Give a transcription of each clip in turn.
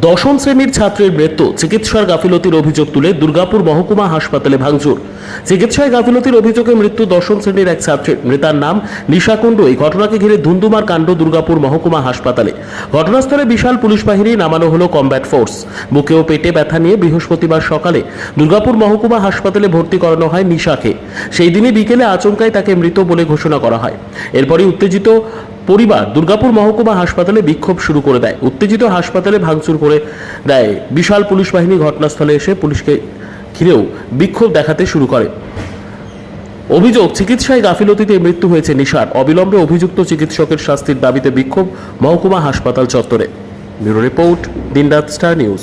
দশম শ্রেণির ছাত্রের মৃত্যু, চিকিৎসার গাফিলতির অভিযোগ তুলে দুর্গাপুর মহকুমা হাসপাতালে ভাঙচুর। চিকিৎসায় গাফিলতির অভিযোগে মৃত্যু দশম শ্রেণির এক ছাত্রের। মৃতার নাম নিশা কুণ্ডু। এই ঘটনাকে ঘিরে ধুন্ধুমার কাণ্ড দুর্গাপুর মহকুমা হাসপাতালে। ঘটনাস্থলে বিশাল পুলিশ বাহিনী নামানো হলো কমব্যাট ফোর্স। বুকে ও পেটে ব্যথা নিয়ে বৃহস্পতিবার সকালে দুর্গাপুর মহকুমা হাসপাতালে ভর্তি করানো হয় নিশাকে। সেই দিনই বিকেলে আচমকায় তাকে মৃত বলে ঘোষণা করা হয়। এরপরই উত্তেজিত পরিবার দুর্গাপুর মহকুমা হাসপাতালে বিক্ষোভ শুরু করে দেয়। উত্তেজিত হাসপাতালে ভাঙচুর করে দেয়। বিশাল পুলিশ বাহিনী ঘটনাস্থলে এসে পুলিশকে ঘিরেও বিক্ষোভ দেখাতে শুরু করে। অভিযোগ, চিকিৎসায় গাফিলতিতে মৃত্যু হয়েছে নিশার। অবিলম্বে অভিযুক্ত চিকিৎসকের শাস্তির দাবিতে বিক্ষোভ মহকুমা হাসপাতাল চত্বরে। ব্যুরো রিপোর্ট, দিনরাত স্টার নিউজ।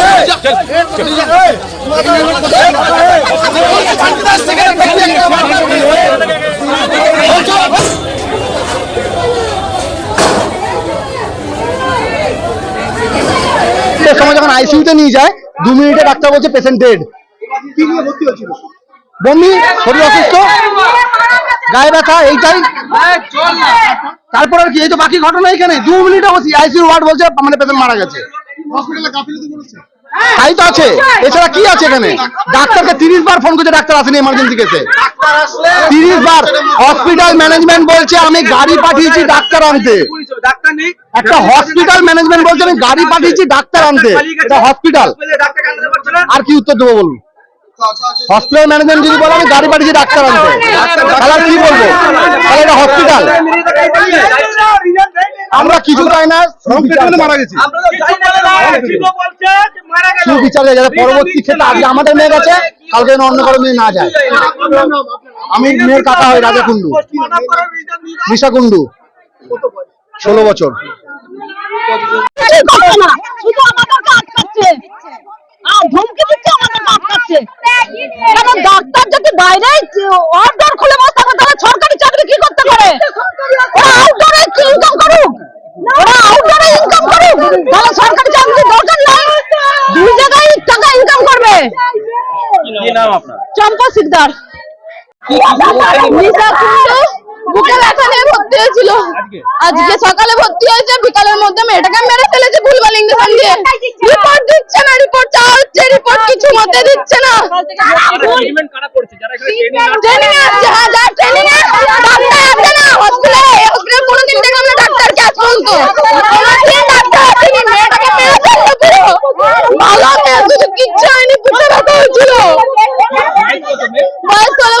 সময় যখন আইসিইউতে নিয়ে যায়, দু মিনিটে ডাক্তার বলছে পেশেন্ট ডেড বমি, শরীর অসুস্থ, গায়ে ব্যথা এইটাই তারপর আর কি, এই তো বাকি ঘটনা এখানে। দু মিনিটে বসি আইসিইউ ওয়ার্ড বলছে মানে পেশেন্ট মারা গেছে। হসপিটালে তাই তো আছে। এছাড়া কি আছে এখানে? ডাক্তারকে তিরিশ বার ফোন করছে ডাক্তার আসেনি এমার্জেন্সি কেসে তিরিশ বার। হসপিটাল ম্যানেজমেন্ট বলছে আমি গাড়ি পাঠিয়েছি ডাক্তার আনতে। একটা হসপিটাল ম্যানেজমেন্ট বলছে আমি গাড়ি পাঠিয়েছি ডাক্তার আনতে। এটা হসপিটাল আর কি উত্তর দেবো বলুন? হসপিটাল ম্যানেজমেন্ট যদি বলে আমি গাড়ি পাঠিয়েছি ডাক্তার আনতে। তাহলে কি বলব? তাহলে এটা হসপিটাল আমরা কিছু চাই না মারা গেছে। আমরা তো জানি না জীব বলছে যে মারা গেল। সুবিচার যাতে পরবর্তী ক্ষেত্রে আজকে আমাদের মেয়ে গেছে কালকে অন্য কারও মেয়ে না যায়। আমি মেয়ের কাকা হই রাজা কুন্ডু নিশা কুন্ডু ষোলো বছর। কিছুই করছে না। শুধু আমাদেরকে আটকাচ্ছে আর ধমকি দিচ্ছে আমাদেরকে আটকাচ্ছে কারণ ডাক্তার যদি বাইরে অর্ডার খুলে বসে তাহলে সরকারি চাকরি কি করতে পারে? নাম আপনার? চম্পা সিকদার। নিশা কুন্ডু বুকে ব্যথা নিয়ে ভর্তি হয়েছিল। আজকে? সকালে ভর্তি হয়েছে বিকালের মধ্যে মেয়েটাকে মেরে ফেলেছে ভুলভাল ইঞ্জেকশন দিয়ে। রিপোর্ট দিচ্ছে না রিপোর্ট চাওয়া হচ্ছে রিপোর্ট কিছু মতে দিচ্ছে না। ট্রেনিং ট্রেনিং হ্যাঁ যা ট্রেনিং ডাক্তার আছে না হসপিটালে হসপিটালে কোনোদিন দেখলাম না ডাক্তার কাজ পর্যন্ত কোনোদিন ডাক্তার আসেনি মেয়েটাকে মেরে ফেলল পুরো ভালো মেয়ে শুধু কিচ্ছু হয়নি বুকে ব্যথা হয়েছিল বয়স ষোলো